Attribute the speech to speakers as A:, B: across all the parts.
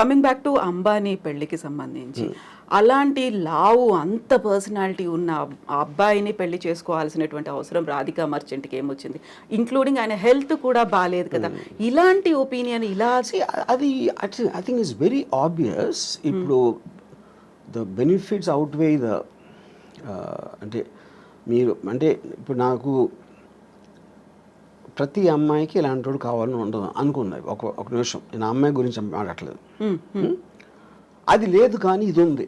A: Coming back to Ambani పెళ్ళికి సంబంధించి అలాంటి లావు అంత పర్సనాలిటీ ఉన్న అబ్బాయిని పెళ్ళి చేసుకోవాల్సినటువంటి అవసరం రాధికా మర్చెంట్కి ఏమొచ్చింది? ఇంక్లూడింగ్ ఆయన హెల్త్ కూడా బాగాలేదు కదా. ఇలాంటి ఒపీనియన్ ఇలా
B: అది I think is very obvious ఇప్పుడు the benefits outweigh the అంటే మీరు అంటే ఇప్పుడు నాకు ప్రతి అమ్మాయికి ఇలాంటి వాడు కావాలని ఉండదు అనుకున్నది ఒక ఒక నిమిషం. నేను అమ్మాయి గురించి మాట్లాడలేదు? అది లేదు కానీ ఇది ఉంది.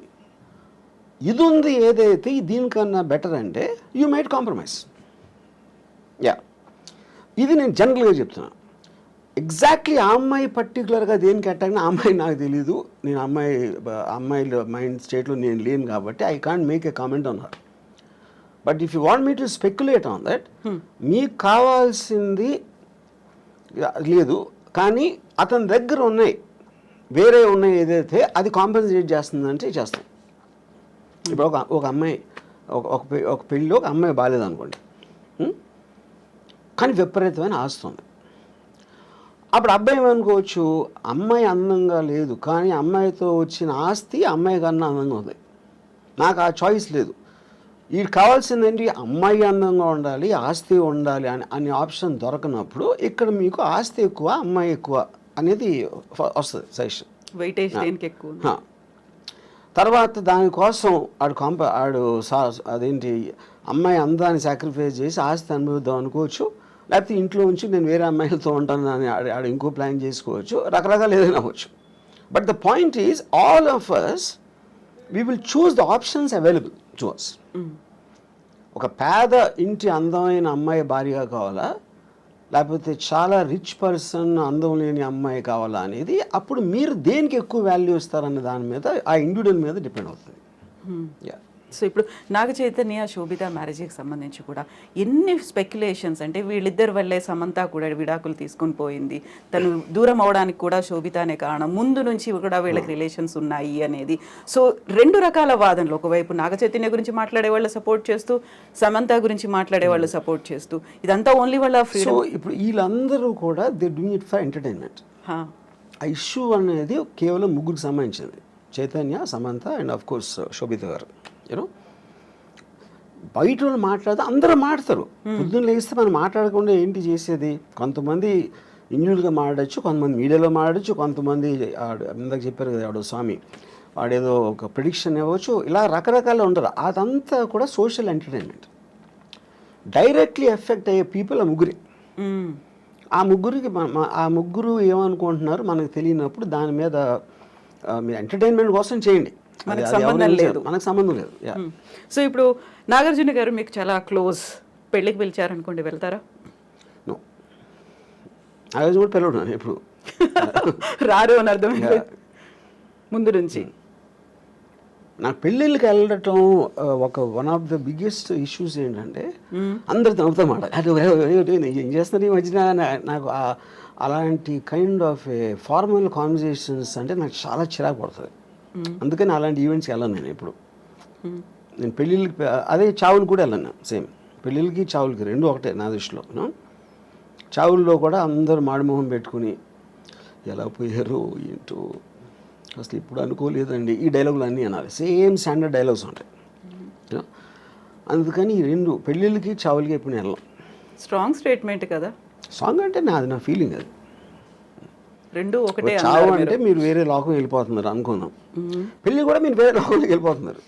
B: ఇది ఉంది ఏదైతే దీనికన్నా బెటర్ అంటే యూ మైట్ కాంప్రమైజ్ యా ఇది నేను జనరల్గా చెప్తున్నాను ఎగ్జాక్ట్లీ ఆ అమ్మాయి పర్టికులర్గా దేనికి అటాక్ ఆ అమ్మాయి నాకు తెలీదు. నేను అమ్మాయి ఆ అమ్మాయి మైండ్ స్టేట్లో నేను లేను కాబట్టి I can't make a comment on her but if you want me to speculate on that మీకు కావాల్సింది లేదు. కానీ అతని దగ్గర ఉన్నాయి. వేరే ఉన్నాయి ఏదైతే అది కాంపెన్సేట్ చేస్తుందంటే చేస్తాం. ఇప్పుడు ఒక ఒక అమ్మాయి ఒక ఒక పెళ్ళిలో ఒక అమ్మాయి బాగాలేదు అనుకోండి ఉం? కానీ విపరీతమైన ఆస్తుంది అప్పుడు అబ్బాయి ఏమనుకోవచ్చు? అమ్మాయి అందంగా లేదు. కానీ అమ్మాయితో వచ్చిన ఆస్తి అమ్మాయి కన్నా అందంగా ఉంది. నాకు ఆ చాయిస్ లేదు. వీడు కావాల్సిందేంటి? అమ్మాయి అందంగా ఉండాలి ఆస్తి ఉండాలి అని అనే ఆప్షన్ దొరకనప్పుడు ఇక్కడ మీకు ఆస్తి ఎక్కువ అమ్మాయి ఎక్కువ అనేది వస్తుంది సజెషన్.
A: వెయిటేజ్ దేనికి ఎక్కువ.
B: తర్వాత దానికోసం ఆడు కాంప ఆడు సా అదేంటి? అమ్మాయి అందాన్ని సాక్రిఫైస్ చేసి ఆస్తి అనుభవిద్దాం అనుకోవచ్చు. లేకపోతే ఇంట్లో ఉంచి నేను వేరే అమ్మాయిలతో ఉంటాను అని ఆడు ఆడు ఇంకో ప్లాన్ చేసుకోవచ్చు. రకరకాలు ఏదైనా అవ్వచ్చు. But the point is all of us we will choose the options available to us ఒక పేద ఇంటి అందమైన అమ్మాయి భార్యగా కావాలా? లేకపోతే చాలా రిచ్ పర్సన్ అందం లేని అమ్మాయి కావాలా అనేది అప్పుడు మీరు దేనికి ఎక్కువ వాల్యూ ఇస్తారన్న దాని మీద ఆ ఇండివిజువల్ మీద డిపెండ్ అవుతుంది. యా
A: సో ఇప్పుడు నాగ చైతన్య శోభిత మ్యారేజ్కి సంబంధించి కూడా ఎన్ని స్పెక్యులేషన్స్ అంటే వీళ్ళిద్దరి వల్లే సమంత కూడా విడాకులు తీసుకొని పోయింది. తను దూరం అవడానికి కూడా శోభితనే కారణం. ముందు నుంచి కూడా వీళ్ళకి రిలేషన్స్ ఉన్నాయి అనేది. సో రెండు రకాల వాదనలు ఒకవైపు నాగ చైతన్య గురించి మాట్లాడే వాళ్ళు సపోర్ట్ చేస్తూ సమంత గురించి మాట్లాడే వాళ్ళు సపోర్ట్ చేస్తూ ఇదంతా ఓన్లీ వాళ్ళ
B: సో ఇప్పుడు వీళ్ళందరూ కూడా they doing it for entertainment ఆ ఇష్యూ అనేది కేవలం ముగ్గురికి సంబంధించింది Chaitanya Samantha and of course Sobhita garu. You know బయట వాళ్ళు మాట్లాడితే అందరూ మాట్లాడతారు. పొద్దున్న లేస్తే మనం మాట్లాడకుండా ఏంటి చేసేది? కొంతమంది ఇండివిజువల్గా మాట్లాడచ్చు కొంతమంది మీడియాలో మాట్లాడచ్చు కొంతమంది ఇందాక చెప్పారు కదా ఆడు స్వామి. వాడేదో ఒక ప్రిడిక్షన్ ఇవ్వచ్చు. ఇలా రకరకాలు ఉంటారు. అదంతా కూడా సోషల్ ఎంటర్టైన్మెంట్ డైరెక్ట్లీ ఎఫెక్ట్ అయ్యే పీపుల్ ఆ ముగ్గురే. ఆ ముగ్గురికి ఆ ముగ్గురు ఏమనుకుంటున్నారు? మనకు తెలియనప్పుడు దాని మీద మీరు ఎంటర్టైన్మెంట్ కోసం చేయండి.
A: మనకు సంబంధం లేదు.
B: మనకు సంబంధం లేదు. యా
A: సో ఇప్పుడు నాగార్జున గారు మీకు చాలా క్లోజ్ పెళ్ళికి పిలిచారనుకోండి వెళ్తారా?
B: నో ఆ రోజు కూడా పిలవడు ఇప్పుడు
A: రారు అని అర్థమైంది. ముందు నుంచి.
B: నాకు పెళ్ళిళ్ళకి వెళ్ళటం ఒక one of the biggest issues ఏంటంటే అందరు నవ్వుతా మాట. అది ఏం చేస్తున్నారు ఈ మధ్యన? నాకు ఆ- అలాంటి కైండ్ ఆఫ్ ఫార్మల్ కాన్వర్జేషన్స్ అంటే నాకు చాలా చిరాకు పడుతుంది. అందుకని అలాంటి ఈవెంట్స్కి వెళ్ళను నేను ఇప్పుడు నేను పెళ్ళిళ్ళకి అదే చావులు కూడా వెళ్ళను సేమ్ పెళ్ళిళ్ళకి చావులకి రెండు ఒకటే నా దృష్టిలో. చావుల్లో కూడా అందరూ మాడిమోహం పెట్టుకుని ఎలా పోయారు ఏంటో అసలు ఇప్పుడు అనుకోలేదండి ఈ డైలాగులు అన్నీ అనాలి. సేమ్ స్టాండర్డ్ డైలాగ్స్ ఉంటాయి know. అందుకని ఈ రెండు పెళ్ళిళ్ళకి చావులకి ఎప్పుడు నేను వెళ్ళను.
A: స్ట్రాంగ్ స్టేట్మెంట్ కదా.
B: సాంగ్ అంటే నాది నా ఫీలింగ్ అది.
A: రెండు ఒకటే
B: చావు అంటే మీరు వేరే లోకం వెళ్ళిపోతున్నారు అనుకున్నాం పెళ్ళి కూడా మీరు వేరే లోకంలోకి వెళ్ళిపోతున్నారు.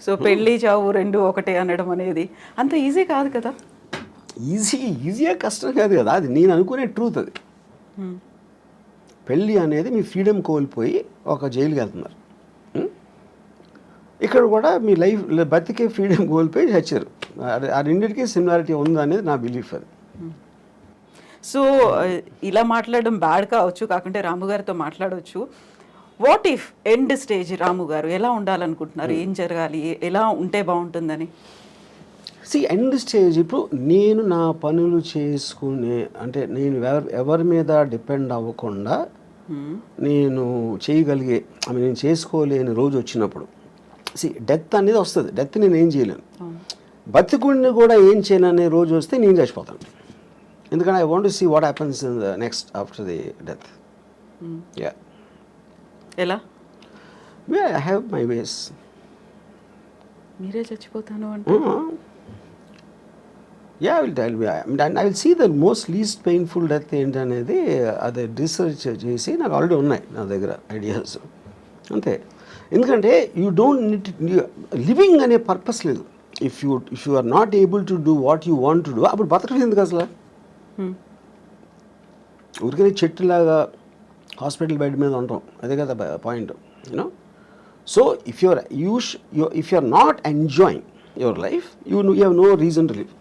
A: సో పెళ్ళి చావు రెండు ఒకటే అనడం అనేది అంత ఈజీ కాదు కదా?
B: ఈజీ ఈజీగా కష్టం కాదు కదా? అది నేను అనుకునే ట్రూత్ అది. పెళ్ళి అనేది మీ ఫ్రీడమ్ కోల్పోయి ఒక జైలుకి వెళ్తున్నారు? ఇక్కడ కూడా మీ లైఫ్ బతికే ఫ్రీడమ్ కోల్పోయి చచ్చారు. ఆ రెండింటికి సిమిలారిటీ ఉంది అనేది నా బిలీఫ్ అది.
A: సో ఇలా మాట్లాడడం బ్యాడ్ కావచ్చు కాకుంటే రాము గారితో మాట్లాడవచ్చు what if end stage Ramu garu ఎలా ఉండాలనుకుంటున్నారు? ఏం జరగాలి? ఎలా ఉంటే బాగుంటుందని?
B: సి ఎండ్ స్టేజ్ ఇప్పుడు నేను నా పనులు చేసుకునే అంటే నేను ఎవరి ఎవరి మీద డిపెండ్ అవ్వకుండా
A: మ్మ్.
B: నేను చేయగలిగే మీన్ నేను చేసుకోలేని రోజు వచ్చినప్పుడు. సి డెత్ అనేది వస్తుంది. డెత్ నేను ఏం చేయలేను. బతికుండి కూడా ఏం చేయను అనే రోజు వస్తే నేను చచ్చిపోతాను. ఎందుకంటే I want see what happens in the next after the death. Yeah
A: ఎలా?
B: ఐ హ్యావ్ మై వేస్
A: మీరే చచ్చిపోతాను అంటే?
B: Yeah will tell me I will see the most least painful death ఏంటనేది అది రీసెర్చ్ చేసి నాకు ఆల్రెడీ ఉన్నాయి నా దగ్గర ఐడియాస్ అంతే. ఎందుకంటే యూ డోంట్ నీట్ లివింగ్ అనే పర్పస్ లేదు. If you if you are not able to do what you want to do అప్పుడు బతకలేదు ఎందుకు అసలు?
A: Hmm.
B: ఊరికే చెట్టులాగా హాస్పిటల్ బెడ్ మీద ఉంటాం. అదే కదా point you know so if your you if you are not enjoying your life you you have no reason to live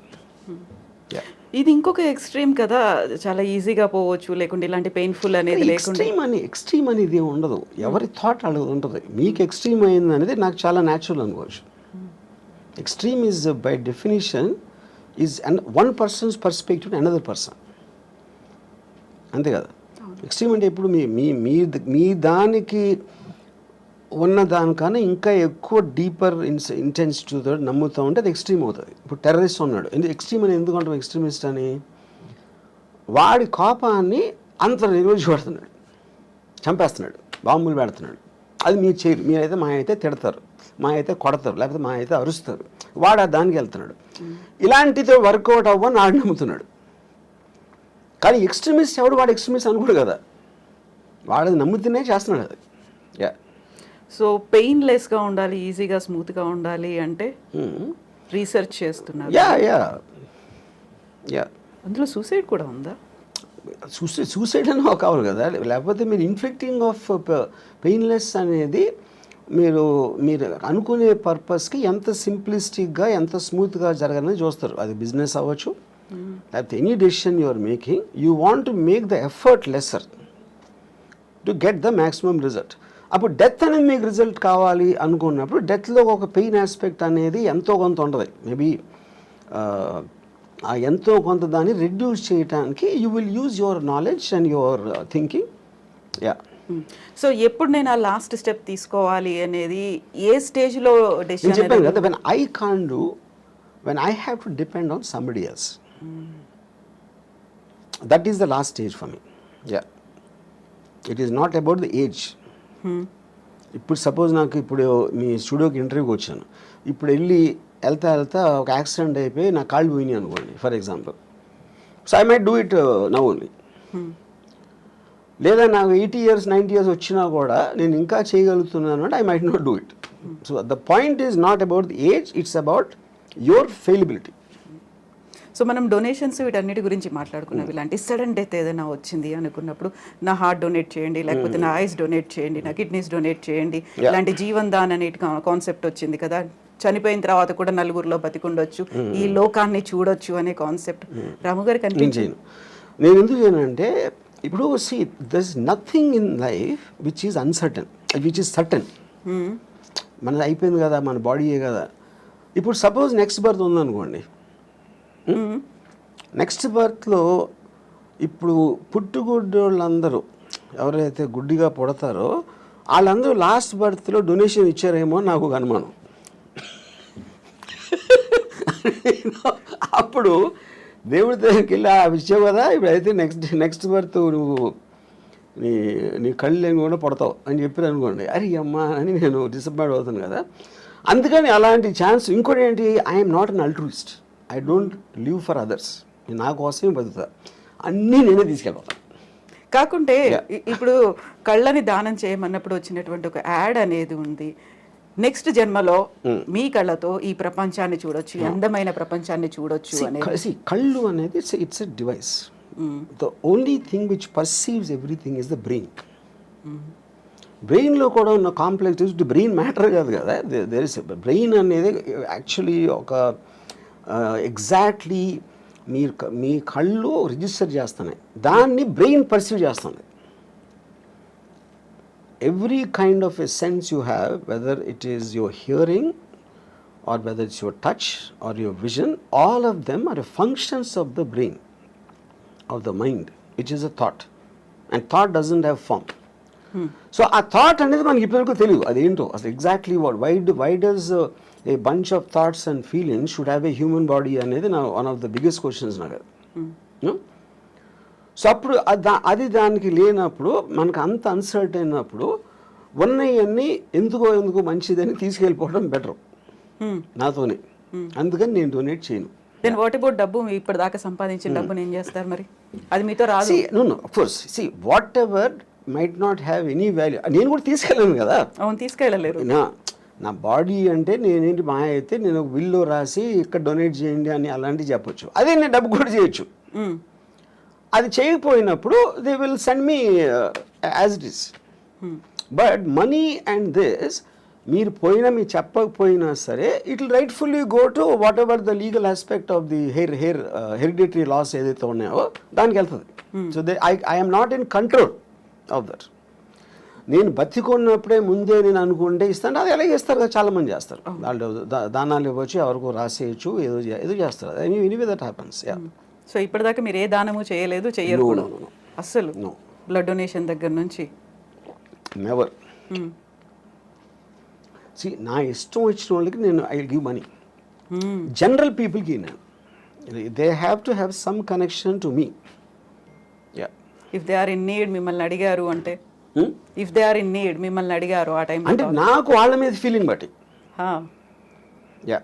A: ఇది ఇంకొక ఎక్స్ట్రీమ్ కదా. చాలా ఈజీగా పోవచ్చు లేకుంటే ఇలాంటి పెయిన్ఫుల్ అనేది
B: ఎక్స్ట్రీమ్ అని ఎక్స్ట్రీమ్ అనేది ఉండదు. ఎవరి థాట్ అలా ఉంటుంది. మీకు ఎక్స్ట్రీమ్ అయింది అనేది నాకు చాలా న్యాచురల్ అనుకోవచ్చు extreme is by definition is and one person's perspective another person అంతే కదా? ఎక్స్ట్రీమ్ అంటే ఇప్పుడు మీ మీ మీ దానికి ఉన్న దానికన్నా ఇంకా ఎక్కువ డీపర్ ఇన్స్ ఇంటెన్సిటీతో నమ్ముతూ ఉంటే అది ఎక్స్ట్రీమ్ అవుతుంది. ఇప్పుడు టెర్రరిస్ట్ ఉన్నాడు. ఎందుకు ఎక్స్ట్రీమ్ అని ఎందుకు అంటాం ఎక్స్ట్రీమిస్ట్ అని? వాడి కోపాన్ని అంత నిర్వహించబడుతున్నాడు చంపేస్తున్నాడు. బాంబులు పెడుతున్నాడు. అది మీరు చేయరు మీరైతే మా అయితే తిడతారు. మా అయితే కొడతారు లేకపోతే మా అయితే అరుస్తారు. వాడు ఆ దానికి వెళ్తున్నాడు. ఇలాంటితో వర్కౌట్ అవ్వని ఆడు నమ్ముతున్నాడు. కానీ ఎక్స్ట్రీమిస్ట్ ఎవడు? వాడు ఎక్స్ట్రీమిస్ట్ అనుకోడు కదా. వాడు నమ్ముతూనే చేస్తున్నాడు అది. యా
A: సో పెయిన్లెస్గా ఉండాలి ఈజీగా స్మూత్గా ఉండాలి అంటే రీసెర్చ్ చేస్తున్నారు.
B: యా యా యా
A: అందులో సూసైడ్ కూడా ఉందా?
B: సూసైడ్ సూసైడ్ అని కావాలి కదా. లేకపోతే మీరు ఇన్ఫ్లిక్టింగ్ ఆఫ్ పెయిన్లెస్ అనేది మీరు మీరు అనుకునే పర్పస్కి ఎంత సింప్లిస్టిక్గా ఎంత స్మూత్గా జరగాలని చూస్తారు. అది బిజినెస్ అవ్వచ్చు. లేకపోతే any decision you are making you want to make the effort lesser to get the maximum result. అప్పుడు డెత్ అనేది మీకు రిజల్ట్ కావాలి అనుకున్నప్పుడు డెత్లో ఒక పెయిన్ ఆస్పెక్ట్ అనేది ఎంతో కొంత ఉంటుంది. మేబీ ఆ ఎంతో కొంత దాన్ని రెడ్యూస్ చేయడానికి you will use your knowledge and your thinking. Yeah.
A: So ఎప్పుడు నేను ఆ లాస్ట్ స్టెప్ తీసుకోవాలి అనేది ఏ స్టేజ్లో డెసిషన్
B: చెప్పాను కదా when I can do when I have to depend on somebody else that is the last stage for me yeah it is not about the age ఇప్పుడు suppose నాకు ఇప్పుడు మీ స్టూడియోకి ఇంటర్వ్యూకి వచ్చాను. ఇప్పుడు వెళ్ళి వెళ్తా వెళ్తా ఒక యాక్సిడెంట్ అయిపోయి నా కాళ్ళు పోయినాయి అనుకోండి for example so I might do it now only లేదా నాకు ఎయిటీ ఇయర్స్ నైంటీ ఇయర్స్ వచ్చినా కూడా నేను ఇంకా చేయగలుగుతున్నాను అంటే I might not do it. So the point is not about the age it's about your fallibility.
A: So మనం donations వీటన్నిటి గురించి మాట్లాడుకున్నాం. ఇలాంటి సడన్ డెత్ ఏదైనా వచ్చింది అనుకున్నప్పుడు నా హార్ట్ డొనేట్ చేయండి లేకపోతే నా ఐస్ డొనేట్ చేయండి నా కిడ్నీస్ డొనేట్ చేయండి. ఇలాంటి జీవన్ దాన్ అనే కాన్సెప్ట్ వచ్చింది కదా. చనిపోయిన తర్వాత కూడా నలుగురిలో బతికుండొచ్చు. ఈ లోకాన్ని చూడొచ్చు అనే కాన్సెప్ట్ రాము గారికి
B: నేను
A: అనిపించింది
B: నేను ఎందుకు చేయనంటే ఇప్పుడు see this nothing in life which is uncertain which is certain మనది అయిపోయింది కదా మన బాడీయే కదా. ఇప్పుడు సపోజ్ నెక్స్ట్ బర్త్ ఉందనుకోండి. నెక్స్ట్ బర్త్లో ఇప్పుడు పుట్టుగుడ్డోళ్ళందరూ ఎవరైతే గుడ్డిగా పుడతారో వాళ్ళందరూ లాస్ట్ బర్త్లో డొనేషన్ ఇచ్చారేమో నాకు అనుమానం. అప్పుడు దేవుడి దగ్గరికి వెళ్ళి ఆ ఇచ్చావు కదా ఇప్పుడు అయితే నెక్స్ట్ నెక్స్ట్ బర్త్ నువ్వు నీ నీ కళ్ళు లేని కూడా పడతావు అని చెప్పారు అనుకోండి. అరే అమ్మా అని నేను డిసప్పాయింట్ అవుతాను కదా. అందుకని అలాంటి ఛాన్స్ ఇంకోటి ఏంటి? I'm not an altruist I don't live for others నా కోసమే బతుకుతా. అన్నీ నేనే తీసుకెళ్ళిపోతాను.
A: కాకుంటే ఇప్పుడు కళ్ళని దానం చేయమన్నప్పుడు వచ్చినటువంటి ఒక యాడ్ అనేది ఉంది. నెక్స్ట్ జన్మలో మీ కళ్ళతో ఈ ప్రపంచాన్ని చూడొచ్చు అందమైన ప్రపంచాన్ని చూడొచ్చు అనేది.
B: కళ్ళు అనేది it's a device the only thing which perceives everything is the brain బ్రెయిన్లో కూడా ఉన్న కాంప్లెక్స్ బ్రెయిన్ మ్యాటర్ కాదు కదా? దేర్ ఇస్ బ్రెయిన్ అనేది యాక్చువల్లీ ఒక ఎగ్జాక్ట్లీ మీరు క- మీ కళ్ళు రిజిస్టర్ చేస్తున్నాయి. దాన్ని బ్రెయిన్ పర్సీవ్ చేస్తుంది. Every kind of a sense you have, whether it is your hearing or whether it's your touch or your vision, all of them are functions of the brain, of the mind, which is a thought. And thought doesn't have form. So ఆ thought అనేది మనకి ఇప్పటివరకు తెలియదు అదేంటో అసలు exactly what why why does a bunch of thoughts and feelings should have a human body అనేది నా one of the biggest questions నాకు? సో అప్పుడు అది దానికి లేనప్పుడు మనకు అంత అన్సర్ట్ అయినప్పుడు ఉన్నవన్నీ ఎందుకో ఎందుకో మంచిదని తీసుకెళ్ళిపోవడం బెటర్ నాతోనే. అందుకని నేను డొనేట్ చేయను.
A: దెన్ వాట్ అబౌట్ డబ్బు? ఇప్పటిదాకా సంపాదించిన డబ్బుని ఏం చేస్తారు మరి? అది మీతో రాదు.
B: No no of course see whatever might not have any value నేను కూడా తీసుకెళ్ళాను కదా.
A: అవును తీసుకెళ్ళలేరు.
B: నా నా బాడీ అంటే నేనేంటి మా అయితే నేను ఒక విల్లో రాసి ఇక్కడ డొనేట్ చేయండి అని అలాంటివి చెప్పొచ్చు. అదే నేను డబ్బు కూడా చేయొచ్చు. అది చేయకపోయినప్పుడు they will send me as it is but money and this మీరు పోయినా మీరు చెప్పకపోయినా సరే it rightfully go to whatever the legal aspect of the heir heir hereditary laws ఏదైతే ఉన్నాయో దానికి వెళ్తుంది. So they I I'm not in control of that నేను బతికున్నప్పుడే ముందే నేను అనుకుంటే ఇస్తాను అది ఎలా చేస్తారు కదా చాలా మంది చేస్తారు వాళ్ళు దానాలు ఇవ్వచ్చు ఎవరికో రాసేయచ్చు ఏదో ఏదో చేస్తారు. Anyway that happens yeah
A: so ఇప్పటిదాకా మీరు ఏ దానము చేయలేదు
B: no.
A: అస్సలు. బ్లడ్ డొనేషన్ దగ్గర నుంచి.
B: నెవర్. సి నా ఇష్టం వచ్చిన వాళ్ళకి నేను ఐ గివ్ మనీ. జనరల్ పీపుల్కి నేను. They have to have some connection to me yeah
A: if they are in need మిమ్మల్ని అడిగారు అంటే. If they are in need మిమ్మల్ని అడిగారు ఆ టైం
B: అంటే నాకు వాళ్ళ మీద ఫీలింగ్ బట్టి. యా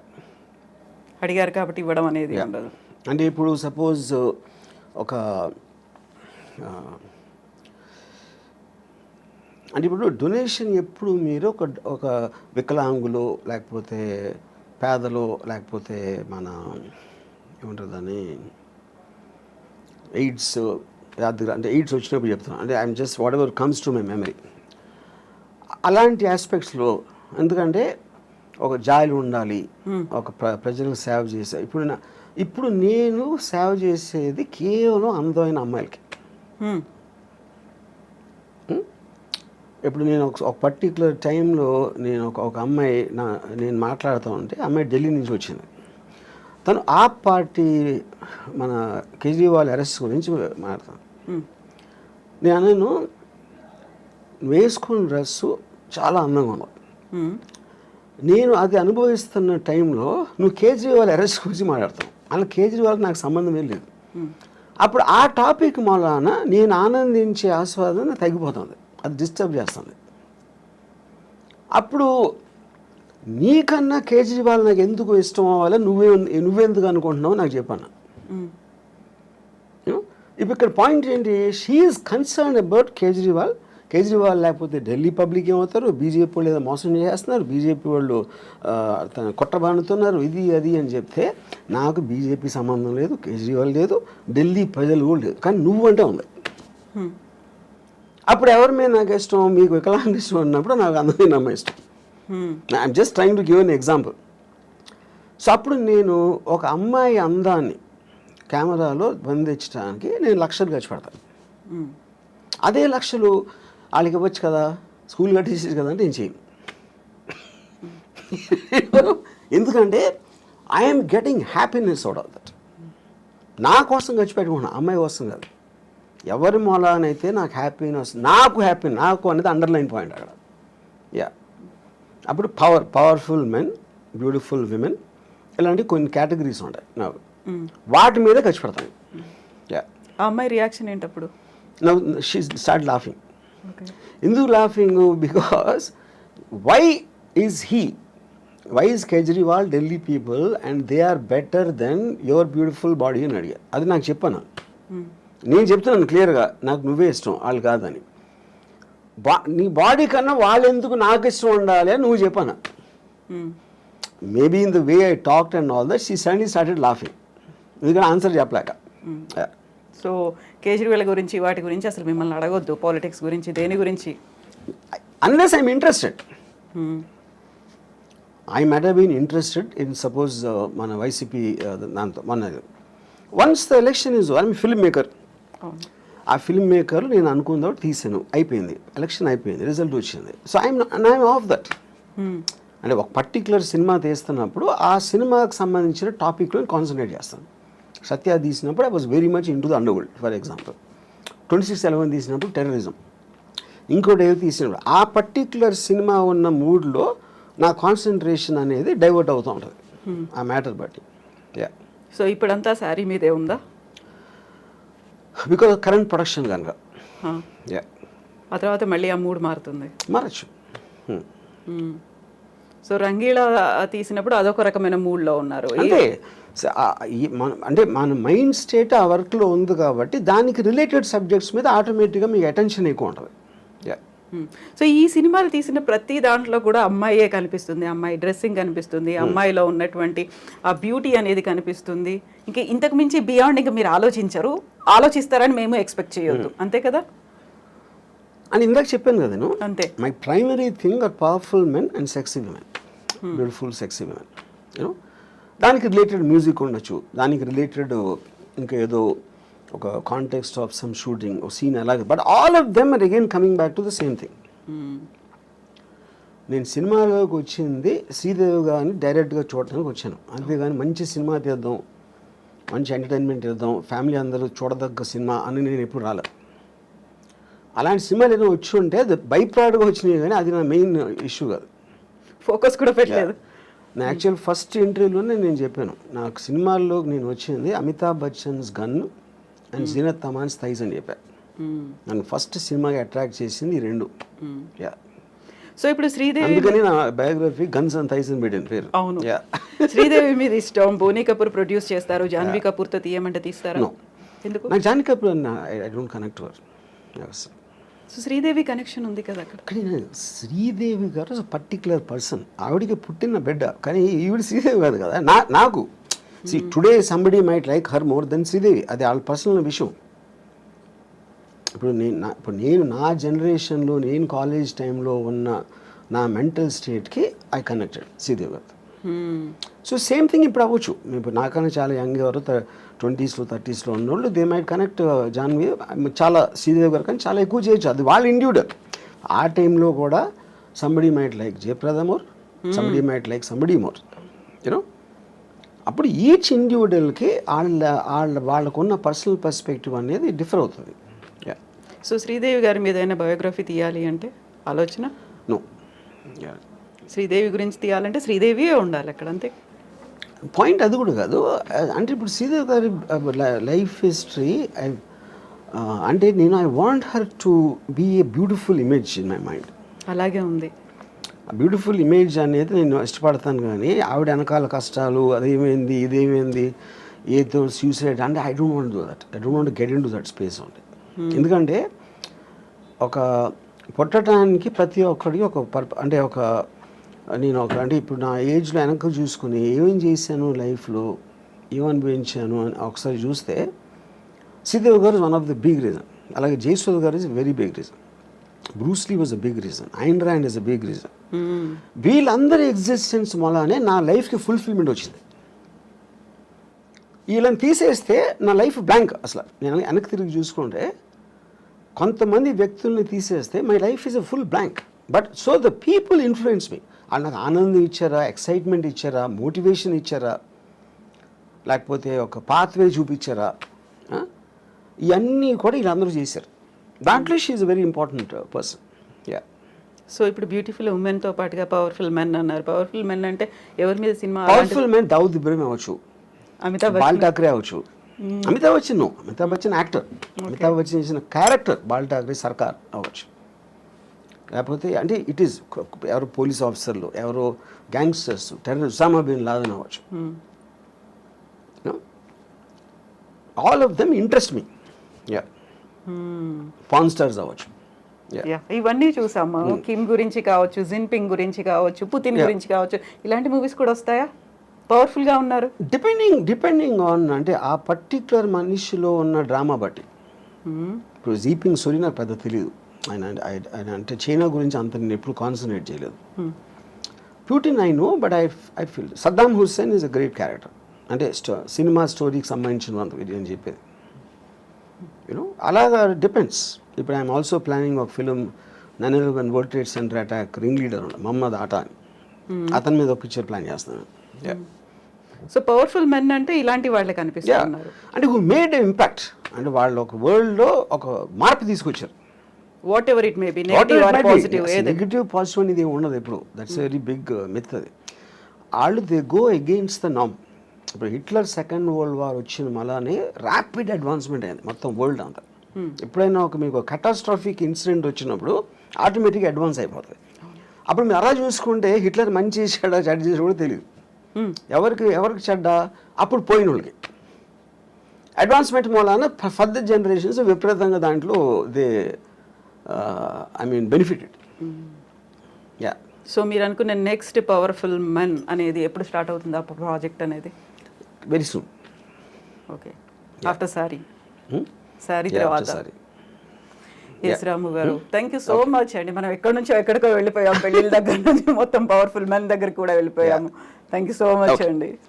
A: అడిగారు కాబట్టి ఇవ్వడం అనేది ఉండదు.
B: అంటే ఇప్పుడు సపోజ్ ఒక ఆ, అంటే ఇప్పుడు డొనేషన్ ఎప్పుడు మీరు ఒక ఒక వికలాంగులు లేకపోతే పేదలు లేకపోతే మన ఏమంటారు దాన్ని? ఎయిడ్స్ వ్యాధి అంటే ఎయిడ్స్ వచ్చినప్పుడు చెప్తున్నాను అంటే I'm just whatever comes to my memory. అలాంటి ఆస్పెక్ట్స్లో ఎందుకంటే ఒక జాలి ఉండాలి ఒక ప్ర ప్రజలకు సేవ చేసే ఇప్పుడు నా ఇప్పుడు నేను సేవ చేసేది కేవలం అందమైన అమ్మాయిలకి
A: మ్మ్.
B: ఇప్పుడు నేను ఒక ఒక పర్టికులర్ టైంలో నేను ఒక ఒక అమ్మాయి నా నేను మాట్లాడుతూ ఉంటే అమ్మాయి ఢిల్లీ నుంచి వచ్చింది తను ఆ పార్టీ మన కేజ్రీవాల్ అరెస్ట్ గురించి మాట్లాడతాను. నేను అన్నాను వేసుకున్న డ్రెస్సు చాలా అందంగా ఉంది. నేను అది అనుభవిస్తున్న టైంలో నువ్వు కేజ్రీవాల్ అరెస్ట్ గురించి మాట్లాడతావు అలా కేజ్రీవాల్కి నాకు సంబంధమే లేదు. అప్పుడు ఆ టాపిక్ మూలాన నేను ఆనందించే ఆస్వాదన తగ్గిపోతుంది. అది డిస్టర్బ్ చేస్తుంది. అప్పుడు నీకన్నా కేజ్రీవాల్ నాకు ఎందుకు ఇష్టం అవ్వాలి? నువ్వే నువ్వెందుకు అనుకుంటున్నావు నాకు చెప్పాను. ఇప్పుడు ఇక్కడ పాయింట్ ఏంటి? She's concern about Kejriwal. Kejriwal లేకపోతే ఢిల్లీ పబ్లిక్ ఏమవుతారు? బీజేపీ వాళ్ళు ఏదో మోసం చేస్తున్నారు బీజేపీ వాళ్ళు తన కొట్టబానుతున్నారు ఇది అది అని చెప్తే నాకు బీజేపీ సంబంధం లేదు కేజ్రీవాల్ లేదు ఢిల్లీ ప్రజలు కూడా లేదు. కానీ నువ్వంటే ఉంది. అప్పుడు ఎవరి మీద నాకు ఇష్టం? మీకు వికలాంగ ఇష్టం అన్నప్పుడు నాకు అందమైన అమ్మాయి ఇష్టం. I'm just trying to give an example so అప్పుడు నేను ఒక అమ్మాయి అందాన్ని కెమెరాలో బంధించడానికి నేను లక్షలు ఖర్చు పెడతాను. అదే లక్షలు వాళ్ళకి ఇవ్వచ్చు కదా. స్కూల్ కట్టేసేది కదా అంటే నేను చేయను ఎందుకంటే I'm getting happiness out of that నా కోసం ఖర్చు పెట్టుకున్నా అమ్మాయి కోసం కాదు. ఎవరి మూలానైతే నాకు హ్యాపీనెస్ నాకు హ్యాపీ నాకు అనేది అండర్లైన్ పాయింట్ అక్కడ. యా అప్పుడు power powerful men beautiful women ఇలాంటి కొన్ని కేటగిరీస్ ఉంటాయి. నాకు వాటి మీద ఖర్చు పెడతాను. యా
A: అమ్మాయి రియాక్షన్ ఏంటప్పుడు
B: నౌ షీ స్టార్ట్ లాఫింగ్ ఎందుకు laughing because why is he why is Kejriwal Delhi people and they are better than your beautiful body అని అడిగా అది నాకు చెప్పాను? నేను చెప్తున్నాను క్లియర్గా నాకు నువ్వే ఇష్టం వాళ్ళు కాదని. బా నీ బాడీ కన్నా వాళ్ళు ఎందుకు నాకు ఇష్టం ఉండాలి అని నువ్వు చెప్పాను? Maybe in the way I talked and all that she suddenly started laughing ఎందుకంటే ఆన్సర్ చెప్పలేక. Yeah.
A: సో కేజ్రీవాల్ గురించి వాటి గురించి అసలు మిమ్మల్ని అడగొద్దు. పాలిటిక్స్ గురించి దేని గురించి. Hmm.
B: I might have been interested in suppose uh, మన వైసీపీ దాంతో మన once the election is I'm film maker ఆ ఫిల్మ్ మేకర్ నేను అనుకున్న తీసాను అయిపోయింది. ఎలక్షన్ అయిపోయింది. రిజల్ట్ వచ్చింది. So I'm I'm off that. అంటే ఒక పర్టికులర్ సినిమా తీస్తున్నప్పుడు ఆ సినిమాకి సంబంధించిన టాపిక్లో కాన్సన్ట్రేట్ చేస్తాను. సత్య తీసినప్పుడు I was very much into the underworld for example twenty six eleven తీసినప్పుడు టెర్రరిజం ఇంకోటి ఏదో తీసినప్పుడు ఆ పర్టికులర్ సినిమా ఉన్న మూడ్లో నా కాన్సన్ట్రేషన్ అనేది డైవర్ట్ అవుతూ ఉంటుంది. ఆ మ్యాటర్ బట్టి. యా
A: సో ఇప్పుడంతా శారీ మీదే ఉందా?
B: బికాజ్ కరెంట్ ప్రొడక్షన్ కనుక. యా
A: ఆ తర్వాత మళ్ళీ ఆ మూడ్ మారుతుంది.
B: మారచ్చు. Hmm.
A: సో రంగీళ తీసినప్పుడు అదొక రకమైన మూడ్లో ఉన్నారు.
B: అంటే స- అంటే మన మైండ్ స్టేట్ ఆ వర్క్లో ఉంది కాబట్టి దానికి రిలేటెడ్ సబ్జెక్ట్స్ మీద ఆటోమేటిక్గా మీకు అటెన్షన్ ఎక్కువ ఉంటుంది.
A: సో ఈ సినిమాలు తీసిన ప్రతి దాంట్లో కూడా అమ్మాయే కనిపిస్తుంది. అమ్మాయి డ్రెస్సింగ్ కనిపిస్తుంది. అమ్మాయిలో ఉన్నటువంటి ఆ బ్యూటీ అనేది కనిపిస్తుంది. ఇంకా ఇంతకు మించి బియాండ్ ఇంకా మీరు ఆలోచించరు. ఆలోచిస్తారని మేము ఎక్స్పెక్ట్ చేయొద్దు. అంతే కదా?
B: అని ఇందాక చెప్పాను కదా నేను.
A: అంతే.
B: My primary thing are powerful men and sexy women beautiful sexy women you know దానికి రిలేటెడ్ మ్యూజిక్ ఉండొచ్చు. దానికి రిలేటెడ్ ఇంకా ఏదో ఒక కాంటెక్స్ట్ ఆఫ్ సమ్ షూటింగ్ ఒక సీన్ అలాగే. But all of them are again coming back to the same thing. నేను సినిమాలోకి వచ్చింది శ్రీదేవి గారిని డైరెక్ట్గా చూడటానికి వచ్చాను. అంతేగాని మంచి సినిమా తీద్దాం మంచి ఎంటర్టైన్మెంట్ ఇద్దాం ఫ్యామిలీ అందరూ చూడదగ్గ సినిమా అని నేను ఎప్పుడు రాలేదు. అలాంటి సినిమాలు ఏదైనా వచ్చి ఉంటే అది బై ప్రాడ్గా వచ్చినాయి కానీ అది నా మెయిన్ ఇష్యూ కాదు.
A: ఫోకస్ కూడా పెట్టలేదు.
B: నా యాక్చువల్ ఫస్ట్ ఇంటర్వ్యూలోనే నేను చెప్పాను. నాకు సినిమాల్లో నేను వచ్చింది Amitabh Bachchan's gun and Zeenat Aman's thighs అని చెప్పాను
A: మ్మ్.
B: నన్ను ఫస్ట్ సినిమాకి అట్రాక్ట్ చేసింది ఈ రెండు. యా
A: సో ఇప్పుడు శ్రీదేవి
B: అందుకని నా బయోగ్రఫీ గన్స్ అండ్ థైస్ అని పెట్టాను పేరు.
A: అవును.
B: యా
A: శ్రీదేవి మీద ఇష్టం. బోనీ కపూర్ ప్రొడ్యూస్ చేస్తారు. జాన్వీ కపూర్తో తీయమంటే తీస్తారా. ఎందుకు?
B: నాకు Janhvi Kapoor I don't connect her
A: so Sridevi connection ఉంది కదా అక్కడ.
B: కానీ నేను శ్రీదేవి గారు పర్టికులర్ పర్సన్ ఆవిడికి పుట్టిన బిడ్డ. కానీ ఈవిడ శ్రీదేవి కాదు కదా. నా నాకు. See today somebody might like her more than Sridevi అది వాళ్ళ పర్సనల్ విషయం. ఇప్పుడు నేను నా ఇప్పుడు నేను నా జనరేషన్లో నేను కాలేజ్ టైంలో ఉన్న నా మెంటల్ స్టేట్కి ఐ కనెక్టెడ్ శ్రీదేవి గారు. సో సేమ్ థింగ్ ఇప్పుడు అవ్వచ్చు. ఇప్పుడు నాకన్నా చాలా యంగ్ ఎవరు ట్వంటీస్లో థర్టీస్లో ఉన్నోళ్ళు దే మైట్ కనెక్ట్ జాన్వి చాలా శ్రీదేవి గారు కానీ చాలా ఎక్కువ చేయొచ్చు. అది వాళ్ళ ఇండివిడల్ ఆ టైంలో కూడా somebody might like Jayaprada more somebody might like somebody more you know అప్పుడు ఈచ్ ఇండివిజువల్కి వాళ్ళ వాళ్ళ వాళ్ళకున్న పర్సనల్ పర్స్పెక్టివ్ అనేది డిఫర్ అవుతుంది.
A: సో శ్రీదేవి గారి మీద ఏదైనా బయోగ్రఫీ తీయాలి అంటే ఆలోచన?
B: నో
A: శ్రీదేవి గురించి తీయాలంటే శ్రీదేవియే ఉండాలి అక్కడ అంతే.
B: పాయింట్ అది కూడా కాదు. అంటే ఇప్పుడు శ్రీదేవి గారి లైఫ్ హిస్టరీ అంటే నేను I want her to be a beautiful image in my mind.
A: అలాగే ఉంది.
B: ఆ బ్యూటిఫుల్ ఇమేజ్ అనేది నేను ఇష్టపడతాను కానీ ఆవిడ వెనకాల కష్టాలు అదేమైంది ఇదేమైంది ఏదో సూసైడ్ అంటే I don't want do that I don't want get into that space ఉంది ఎందుకంటే ఒక పుట్టడానికి ప్రతి ఒక్కడికి ఒక పర్ప అంటే ఒక నేను ఒక అంటే ఇప్పుడు నా ఏజ్లో వెనక చూసుకుని ఏమేం చేశాను లైఫ్లో ఏమనుభవించాను అని ఒకసారి చూస్తే Sridevi garu one of the big reason అలాగే Jayasudha garu is very big reason Bruce Lee was a big reason Ayn Rand is a big reason. వీళ్ళందరి ఎగ్జిస్టెన్స్ మూలానే నా లైఫ్కి ఫుల్ఫిల్మెంట్ వచ్చింది. వీళ్ళని తీసేస్తే నా లైఫ్ బ్లాంక్ అసలు. నేను వెనక్కి తిరిగి చూసుకుంటే కొంతమంది వ్యక్తుల్ని తీసేస్తే my life is a full blank but so the people influence me వాళ్ళు నాకు ఆనందం ఇచ్చారా ఎక్సైట్మెంట్ ఇచ్చారా మోటివేషన్ ఇచ్చారా లేకపోతే ఒక పాత్వే చూపించారా? ఇవన్నీ కూడా వీళ్ళందరూ చేశారు. దాంట్లో she's very important person yeah
A: so ఇప్పుడు బ్యూటిఫుల్ ఉమెన్తో పాటుగా పవర్ఫుల్ మెన్ అన్నారు. పవర్ఫుల్ మెన్ అంటే ఎవరి మీద సినిమా
B: పవర్ఫుల్ మ్యాన్ దావుద్ ఇబ్రహీం అవ్వచ్చు
A: అమితాబ్
B: బాల్ ఠాక్రే అవ్వచ్చు. అమితాబ్ బచ్చన్. అమితాబ్ బచ్చన్ యాక్టర్ అమితాబ్ బచ్చన్ చేసిన క్యారెక్టర్ బాల్ ఠాక్రే సర్కార్ అవ్వచ్చు. లేకపోతే అంటే ఇట్ ఈస్ ఎవరో పోలీస్ ఆఫీసర్లు ఎవరో gangsters terror Osama bin Laden అవ్వచ్చు. All of them interest me yeah. Porn stars అవ్వచ్చు.
A: ఇవన్నీ చూసాము. కిమ్ గురించి కావచ్చు జిన్పింగ్ గురించి కావచ్చు పుతిన్ గురించి కావచ్చు ఇలాంటి మూవీస్ కూడా వస్తాయా? పవర్ఫుల్గా ఉన్నారు.
B: డిపెండింగ్ డిపెండింగ్ ఆన్ అంటే ఆ పర్టిక్యులర్ మనిషిలో ఉన్న డ్రామా బట్టి.
A: మ్మ్.
B: ఇప్పుడు జీపింగ్ సూరి నాకు పెద్ద తెలియదు ఆయన ఆయన- అంటే చైనా గురించి అంత నేను ఎప్పుడు కాన్సన్ట్రేట్ చేయలేదు. Putin I know but I I feel Saddam Hussein is a great character అంటే సినిమా స్టోరీకి సంబంధించిన అంత అని చెప్పేది. యూనో అలాగా డిపెండ్స్ ఇప్పుడు ఐఎమ్ ఆల్సో ప్లానింగ్ ఒక film nine eleven world trade centre attack ring leader Mohamed Atta అని అతని మీద ఒక పిక్చర్ ప్లాన్ చేస్తున్నాను. Yeah.
A: సో పవర్ఫుల్ మెన్ అంటే ఇలాంటి వాళ్ళే
B: Yeah.
A: కనిపిస్తున్నారు
B: అంటే హు మేడ్ ఇంపాక్ట్ అంటే వాళ్ళు ఒక వరల్డ్లో ఒక మార్పు తీసుకొచ్చారు.
A: Whatever it may be negative or positive
B: negative positive అనేది ఉండదు ఎప్పుడు. దట్స్ వెరీ బిగ్ మిత్ అది. వాళ్ళు they go against the name ఇప్పుడు హిట్లర్ సెకండ్ వరల్డ్ వార్ వచ్చిన మలానే ర్యాపిడ్ అడ్వాన్స్మెంట్ అయింది మొత్తం వరల్డ్ అంతా. ఎప్పుడైనా ఒక మీకు కటాస్ట్రాఫిక్ ఇన్సిడెంట్ వచ్చినప్పుడు ఆటోమేటిక్గా అడ్వాన్స్ అయిపోతుంది. అప్పుడు మీరు అలా చూసుకుంటే హిట్లర్ మంచి చెడ్డ చెడ్డ చేసి కూడా తెలియదు
A: మ్మ్.
B: ఎవరికి ఎవరికి చెడ్డ? అప్పుడు పోయిన వాళ్ళకి. అడ్వాన్స్మెంట్ మూలాన ఫర్దర్ జనరేషన్స్ విపరీతంగా దాంట్లో they I mean benefited yeah
A: so మీరు అనుకున్న నెక్స్ట్ పవర్ఫుల్ మెన్ అనేది ఎప్పుడు స్టార్ట్ అవుతుంది ఆ ప్రాజెక్ట్ అనేది?
B: Very soon
A: okay after sorry? Sorry తర్వాత.
B: Sorry
A: yes Ramu garu. Thank you so much అండి. మనం ఎక్కడి నుంచో ఎక్కడికో వెళ్ళిపోయాం. పెళ్ళిళ్ళ దగ్గర నుంచి మొత్తం పవర్ఫుల్ మెన్ దగ్గర కూడా వెళ్ళిపోయాము. థ్యాంక్ యూ సో మచ్ అండి.